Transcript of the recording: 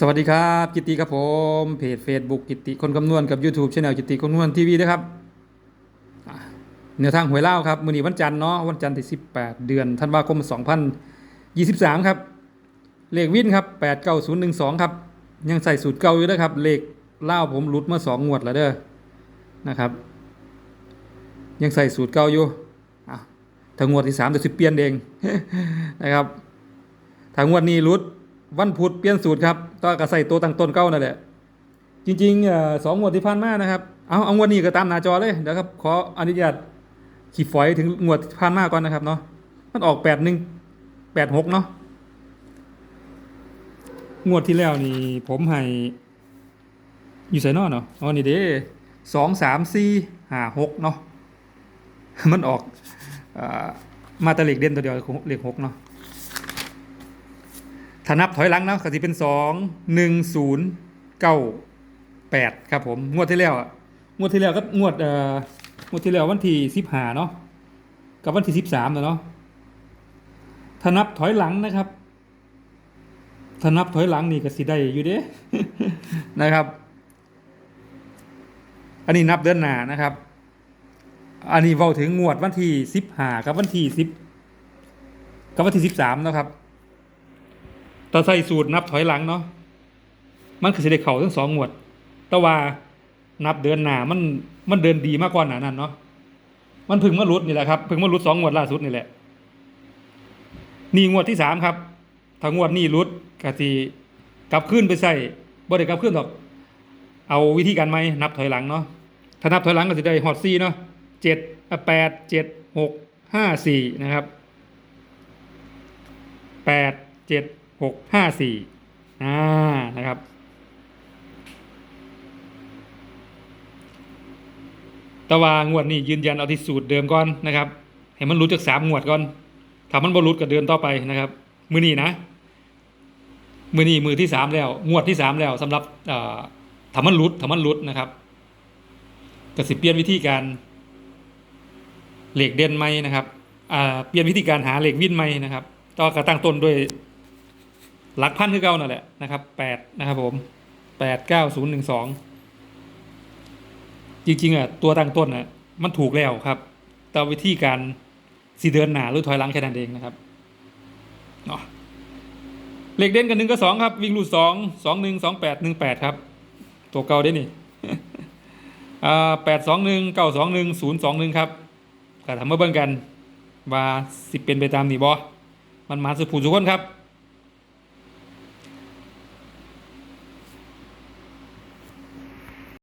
สวัสดีครับกิตติครับผมเพจ Facebook กิตติคนคำนวณกับ YouTube c h anel กิตติคนคำนวณทีวีนะครับอะแนวทางหวยเล่าครับมือนี้วันจันทร์เนาะวันจันทร์ที่ 18 เดือนธันวาคม 2023 ครับเลขวินครับ 89012 ครับ ยังใส่สูตรเก่าอยู่นะครับ เลขเล่าผมหลุดมา2งวดแล้วเด้อนะครับ ยังใส่สูตรเก่าอยู่ถ้างวดที่3จะสิเปลี่ยนเองนะครับถ้างวดนี้หลุด วันพุธเปลี่ยนสูตรครับก็กระใส่ตัวตั้งต้นเก้านั่นแหละจริงๆสองงวดที่ผ่านมานะครับเอาเอางวดนี้ก็ตามหน้าจอเลยเดี๋ยวครับขออนุญาตขีดฝอยถึงงวดที่ผ่านมาก่อนนะครับเนาะมันออกแปดหนึ่งแปดหกเนาะงวดที่แล้วนี่ผมให้อยู่ใส่นอเนาะอ๋อนี่เด้สองสามสี่ห้าหกเนาะมันออกอมาตะเหล็กเด่นตัวเดียวเหล็กหกเนาะ ถ้านับถอยหลังนะก็จะเป็นสองหนึ่งศูนย์เก้าแปดครับผมงวดที่แล้วอะงวดที่แล้วก็งวดเอ่องวดที่แล้ววันที่สิบห้าเนาะกับวันที่สิบสามเนาะถ้านับถอยหลังนะครับถ้านับถอยหลังนี่ก็สิได้อยู่เด้นะครับ อันนี้นับเดือนหน้านะครับ อันนี้เว้าถึงงวดวันที่สิบห้ากับวันที่สิบกับวันที่สิบสามนาะครับ ตาใส่สูตรนับถอยหลังเนาะมันคือสิได้เข่าทั้งสองงวด แต่ว่านับเดินหน้ามันมันเดินดีมากกว่าหนานั้นเนาะมันพึ่งมาหลุดนี่แหละครับพึ่งมาหลุดสองงวดล่าสุดนี่แหละนี่งวดที่สามครับถ้างวดนี้หลุดกะสิกลับขึ้นไปใส่บ่ได้กลับขึ้นหรอกเอาวิธีการไหมนับถอยหลังเนาะถ้านับถอยหลังก็จะได้ฮอตซี่เนาะเจ็ดแปดเจ็ดหกห้าสี่นะครับแปดเจ็ด หกห้าสี่อ่านะครับต่ว่างวดนี้ยืนยันเอาที่สูตรเดิมก่อนนะครับให้มันรู้จากสามงวดก่อนถ้ามันบรรุษก็เดินต่อไปนะครับ มือนี้นะมือนี้มือที่สามแล้วงวดที่สามแล้วสำหรับถ้ามันรุดถ้ามันรุดนะครับก็สิเปลี่ยนวิธีการเหล็กเด่นไหมนะครับเปลี่ยนวิธีการหาเหล็กวินไหมนะครับต่อกระตั้งต้นด้วย หลักพันคือเก่านั่นแหละนะครับแปดนะครับผมแปดเก้าศูนย์หนึ่งสองจริงๆอะตัวตั้งต้นอะมันถูกแล้วครับ แต่วิธีการสีเดินหนาหรือถอยหลังแค่นั้นเองนะครับเนาะเลขเด่นกันหนึ่งกับสองครับ วิ่งลูดสองสองหนึ่งสองแปดหนึ่งแปดครับ ตัวเก่าได้นี่อ่าแปดสองหนึ่งเก้าสองหนึ่งศูนย์สองหนึ่งครับก็ทำมาเบิ่งกันว่าสิเป็นไปตามนี่บอมันมาสุภูสุคนครับ